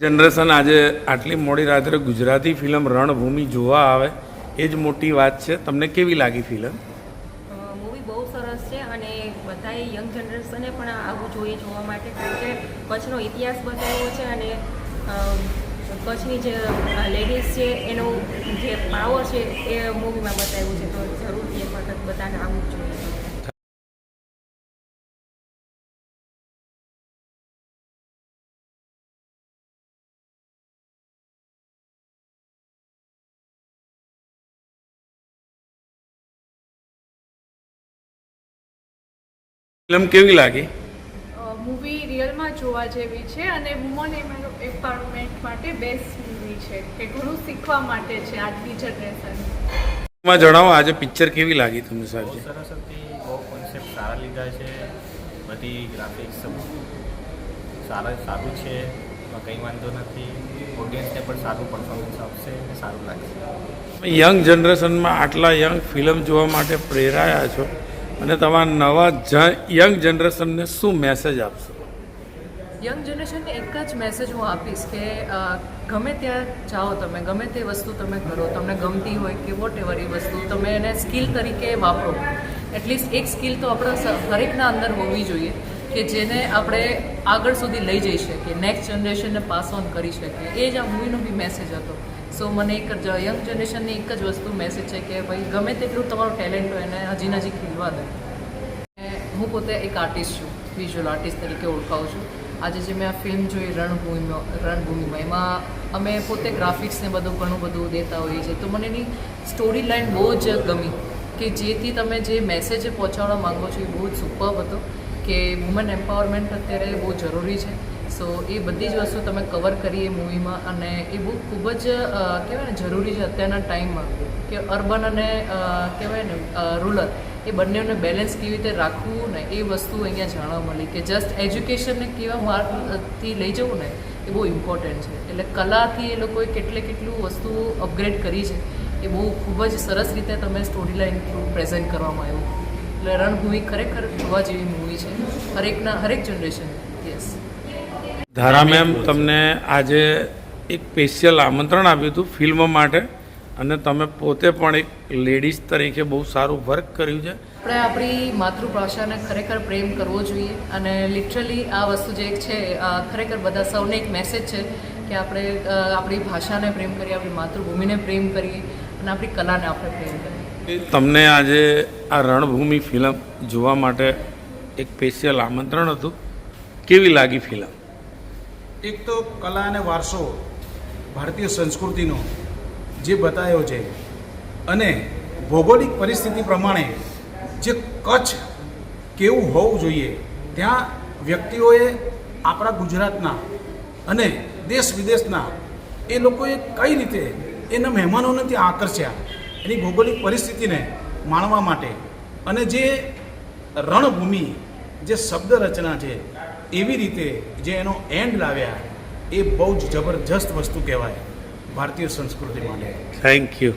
Generation આજે આટલી મોડી રાત્રે ગુજરાતી ફિલ્મ રણભૂમિ જોવા આવે, એ જ મોટી વાત છે. તમને કેવી લાગી ફિલ્મ? મૂવી બહુ સરસ છે અને બધાએ યંગ જનરેશને પણ આવું જોઈએ જોવા માટે કારણ કે કચ્છનો ઇતિહાસ બતાવ્યો છે અને કચ્છની જે લેડીઝ છે, એનો જે પાવર છે, એ મૂવીમાં બતાવ્યું છે. તો જરૂરથી એક વખત બધાને આવવું જોઈએ. ફિલ્મ કેવી લાગી? મૂવી રિયલમાં જોવા જેવી છે અને વુમન એમ્પાવરમેન્ટ માટે બેસ્ટ મૂવી છે કે ઘણું શીખવા માટે છે આજની જનરેશન. માં જણાવો આજે પિક્ચર કેવી લાગી તમને બહુ સાહેબ સરસ હતી બહુ કોન્સેપ્ટ સારા લીધા છે બધી ગ્રાફિક્સ સારા સારું છે એમાં કંઈ વાંધો નથી. ઓડિયન્સને પણ સારું પરફોર્મન્સ આપશે અને સારું લાગશે. યંગ જનરેશનમાં આટલા યંગ ફિલ્મ જોવા માટે પ્રેરાયા છો. અને તમારા નવા યંગ જનરેશનને શું મેસેજ આપશો? યંગ જનરેશનને એક જ મેસેજ હું આપીશ કે ગમે ત્યાં જાઓ તમે, ગમે તે વસ્તુ તમે કરો, તમને ગમતી હોય કે વોટ એવર એ વસ્તુ, તમે એને સ્કિલ તરીકે વાપરો. એટલીસ્ટ એક સ્કિલ તો આપણા દરેકના અંદર હોવી જોઈએ કે જેને આપણે આગળ સુધી લઈ જઈ શકીએ નેક્સ્ટ જનરેશનને પાસ ઓન કરી શકીએ. એ જ આ મૂવીનો બી મેસેજ હતો. સો મને એક જ યંગ જનરેશનની એક જ વસ્તુ મેસેજ છે કે ભાઈ, ગમે તેટલું તમારું ટેલેન્ટ હોય એને હજી નજીક ખીલવા દે. હું પોતે એક આર્ટિસ્ટ છું વિઝ્યુઅલ આર્ટિસ્ટ તરીકે ઓળખાવું છું. આજે જે મેં આ ફિલ્મ જોઈ રણભૂમિમાં રણભૂમિમાં, એમાં અમે પોતે ગ્રાફિક્સને બધું, ઘણું બધું દેતા હોઈએ છીએ. તો મને એની સ્ટોરી લાઈન બહુ જ ગમી કે જેથી તમે જે મેસેજ પહોંચાડવા માંગો છો એ બહુ જ સુપર હતો કે વુમન એમ્પાવરમેન્ટ અત્યારે બહુ જરૂરી છે. સો એ બધી જ વસ્તુ તમે કવર કરી એ મૂવીમાં અને એ બહુ ખૂબ જ કહેવાય ને, જરૂરી છે અત્યારના ટાઈમમાં કે અર્બન અને કહેવાય ને રૂરલ એ બંનેને બેલેન્સ કેવી રીતે રાખવું ને એ વસ્તુ અહીંયા જાણવા મળી કે જસ્ટ એજ્યુકેશનને કેવા માર્ગથી લઈ જવું ને એ બહુ ઇમ્પોર્ટન્ટ છે. એટલે કલાથી એ લોકોએ કેટલે કેટલું વસ્તુ અપગ્રેડ કરી છે એ બહુ ખૂબ જ સરસ રીતે તમે સ્ટોરી લાઈન થ્રુ પ્રેઝન્ટ કરવામાં આવ્યું. એટલે રણભૂમિ ખરેખર જોવા જેવી મૂવી છે. હરેકના, હરેક જનરેશન યસ ધારા મેમ તમને આજે એક સ્પેશિયલ આમંત્રણ આપ્યું હતું ફિલ્મ માટે અને તમે પોતે પણ એક લેડીઝ તરીકે બહુ સારું વર્ક કર્યું છે. આપણે આપણી માતૃભાષાને ખરેખર પ્રેમ કરવો જોઈએ અને લિટરલી આ વસ્તુ જે છે આ ખરેખર બધા સૌને એક મેસેજ છે કે આપણે આપણી ભાષાને પ્રેમ કરીએ આપણી માતૃભૂમિને પ્રેમ કરીએ અને આપણી કલાને આપણે પ્રેમ કરીએ. તમને આજે આ રણભૂમિ ફિલ્મ જોવા માટે એક સ્પેશિયલ આમંત્રણ હતું. કેવી લાગી ફિલ્મ? એક તો કલા અને વારસો ભારતીય સંસ્કૃતિનો જે બતાવ્યો છે અને ભૌગોલિક પરિસ્થિતિ પ્રમાણે જે કચ્છ કેવું હોવું જોઈએ, ત્યાં વ્યક્તિઓએ આપણા ગુજરાતના અને દેશ વિદેશના એ લોકોએ કઈ રીતે એના મહેમાનોને ત્યાં આકર્ષ્યા એની ભૌગોલિક પરિસ્થિતિને માણવા માટે અને જે રણભૂમિ, જે શબ્દ રચના છે એવી રીતે જે એનો એન્ડ લાવ્યા એ બહુ જ જબરજસ્ત વસ્તુ કહેવાય ભારતીય સંસ્કૃતિ માટે. Thank you